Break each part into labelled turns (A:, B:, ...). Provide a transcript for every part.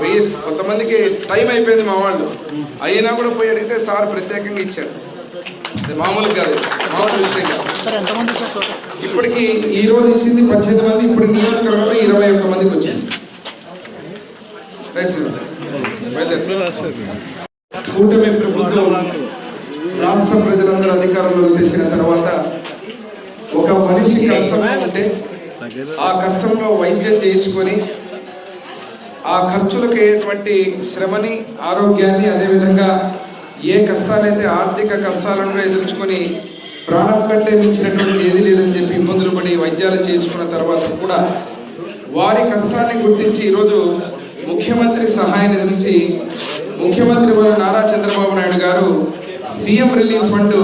A: వెయ్యి కొంతమందికి టైం అయిపోయింది మా వాళ్ళు. అయినా కూడా పోయి అడిగితే సార్ ప్రత్యేకంగా ఇచ్చారు. మామూలు కాదు మామూలు విషయం కాదు. ఇప్పటికి ఈ రోజు ఇచ్చింది పద్దెనిమిది మంది ఇప్పుడు నియోజకవర్గంలో ఇరవై ఒక్క మందికి వచ్చింది. కూటమి ప్రభుత్వం రాష్ట్ర ప్రజలందరూ అధికారంలోకి తెచ్చిన తర్వాత ఒక మనిషి కష్టంలో ఉంటే ఆ కష్టంలో వైద్యం చేయించుకొని ఆ ఖర్చులకు అయ్యేటువంటి శ్రమని ఆరోగ్యాన్ని అదేవిధంగా ఏ కష్టాలైతే ఆర్థిక కష్టాలను ఎదుర్చుకొని ప్రాణం కంటే మించినటువంటి ఏది లేదని చెప్పి ఇబ్బందులు పడి వైద్యాలు చేయించుకున్న తర్వాత కూడా వారి కష్టాన్ని గుర్తించి ఈరోజు ముఖ్యమంత్రి సహాయ నిధి నుంచి ముఖ్యమంత్రి వారు నారా చంద్రబాబు నాయుడు గారు సీఎం రిలీఫ్ ఫండ్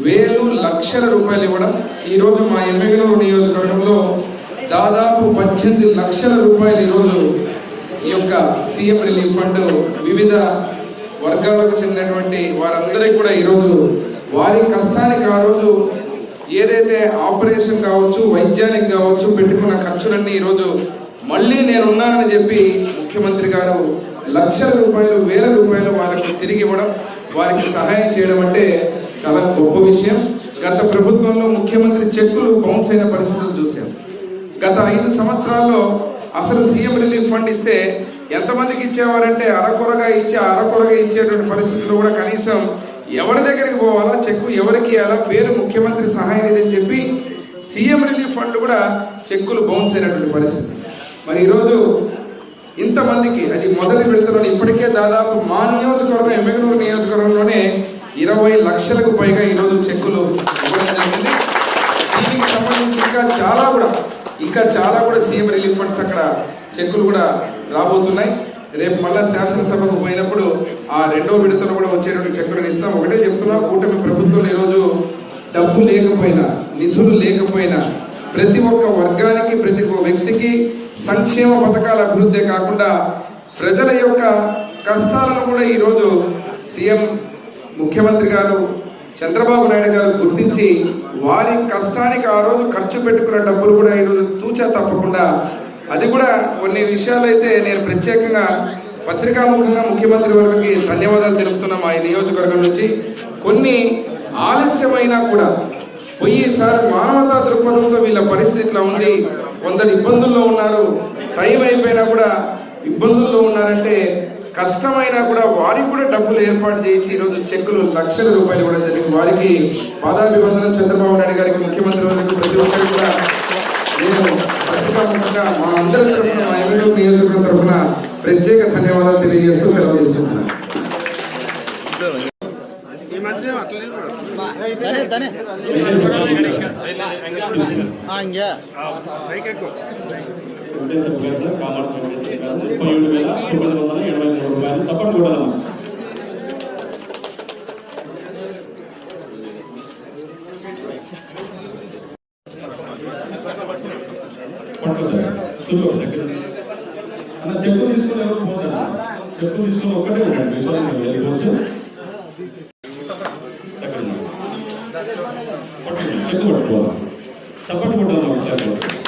A: వేలు లక్షల రూపాయలు ఇవ్వడం ఈరోజు మా ఎమ్మెగనూరు నియోజకవర్గంలో దాదాపు పద్దెనిమిది లక్షల రూపాయలు ఈరోజు ఈ యొక్క సీఎం రిలీఫ్ ఫండ్ వివిధ వర్గాలకు చెందినటువంటి వారందరికీ కూడా ఈరోజు వారి కష్టానికి ఆ రోజు ఏదైతే ఆపరేషన్ కావచ్చు వైద్యానికి కావచ్చు పెట్టుకున్న ఖర్చులన్నీ ఈరోజు మళ్ళీ నేను ఉన్నానని చెప్పి ముఖ్యమంత్రి గారు లక్షల రూపాయలు వేల రూపాయలు వారికి తిరిగి ఇవ్వడం వారికి సహాయం చేయడం అంటే చాలా గొప్ప విషయం. గత ప్రభుత్వంలో ముఖ్యమంత్రి చెక్కులు బౌన్స్ అయిన పరిస్థితులు చూశాం గత ఐదు సంవత్సరాల్లో అసలు సీఎం రిలీఫ్ ఫండ్ ఇస్తే ఎంతమందికి ఇచ్చేవారంటే అరకొరగా ఇచ్చే అరకొరగా ఇచ్చేటువంటి పరిస్థితుల్లో కూడా కనీసం ఎవరి దగ్గరికి పోవాలా చెక్కు ఎవరికి ఇవ్వాలా పేరు ముఖ్యమంత్రి సహాయం లేదని చెప్పి సీఎం రిలీఫ్ ఫండ్ కూడా చెక్కులు బౌన్స్ అయినటువంటి పరిస్థితి. మరి ఈరోజు ఇంతమందికి అది మొదటి విడతలో ఇప్పటికే దాదాపు మా నియోజకవర్గం ఎమ్మెగనూరు నియోజకవర్గంలోనే ఇరవై లక్షలకు పైగా ఈరోజు చెక్కులు ఇవ్వడం జరిగింది. దీనికి సంబంధించి ఇంకా చాలా కూడా ఇంకా చాలా కూడా సీఎం రిలీఫ్ ఫండ్స్ అక్కడ చెక్కులు కూడా రాబోతున్నాయి. రేపు మళ్ళా శాసనసభకు పోయినప్పుడు ఆ రెండో విడతలో కూడా వచ్చేటువంటి చెక్కులను ఇస్తాం. ఒకటే చెప్తున్నా కూటమి ప్రభుత్వం ఈరోజు డబ్బు లేకపోయినా నిధులు లేకపోయినా ప్రతి ఒక్క వర్గానికి ప్రతి ఒక్క వ్యక్తికి సంక్షేమ పథకాల అభివృద్ధి కాకుండా ప్రజల యొక్క కష్టాలను కూడా ఈరోజు సీఎం ముఖ్యమంత్రి గారు చంద్రబాబు నాయుడు గారు గుర్తించి వారి కష్టానికి ఆ రోజు ఖర్చు పెట్టుకున్న డబ్బులు కూడా ఈరోజు తూచా తప్పకుండా. అది కూడా కొన్ని విషయాలు అయితే నేను ప్రత్యేకంగా పత్రికాముఖంగా ముఖ్యమంత్రి వారికి ధన్యవాదాలు తెలుపుతున్నాం మా ఈ నియోజకవర్గం నుంచి. కొన్ని ఆలస్యమైనా కూడా పోయి సార్ మానవతా దృక్పథంతో వీళ్ళ పరిస్థితి ఇట్లా ఉంది. కొందరు ఇబ్బందుల్లో ఉన్నారు. టైం అయిపోయినా కూడా ఇబ్బందుల్లో ఉన్నారంటే కష్టమైనా కూడా వారికి కూడా డబ్బులు ఏర్పాటు చేయించి ఈరోజు చెక్కులు లక్షల రూపాయలు కూడా జరిగింది వారికి పాదాభివందనం చంద్రబాబు నాయుడు గారికి ముఖ్యమంత్రి వారికి ప్రతి ఒక్కరికి కూడా నేను పత్రికాముఖంగా మా అందరి తరఫున మా ఎమ్మెల్యే నియోజకవర్గం తరఫున ప్రత్యేక ధన్యవాదాలు తెలియజేస్తూ సెలవు తీసుకుంటున్నాను
B: దనే దనే ఏడు
C: అన్న చెప్పు తీసుకుని ఎవరు పోతారు చెప్పు తీసుకుని ఒక్కటే ఉండండి విశ్వాసం వెళ్ళిపోవచ్చు ఎక్కడ చెప్పు పట్టుకోవాలి చప్పటి కొట్టాలి ఒకసారి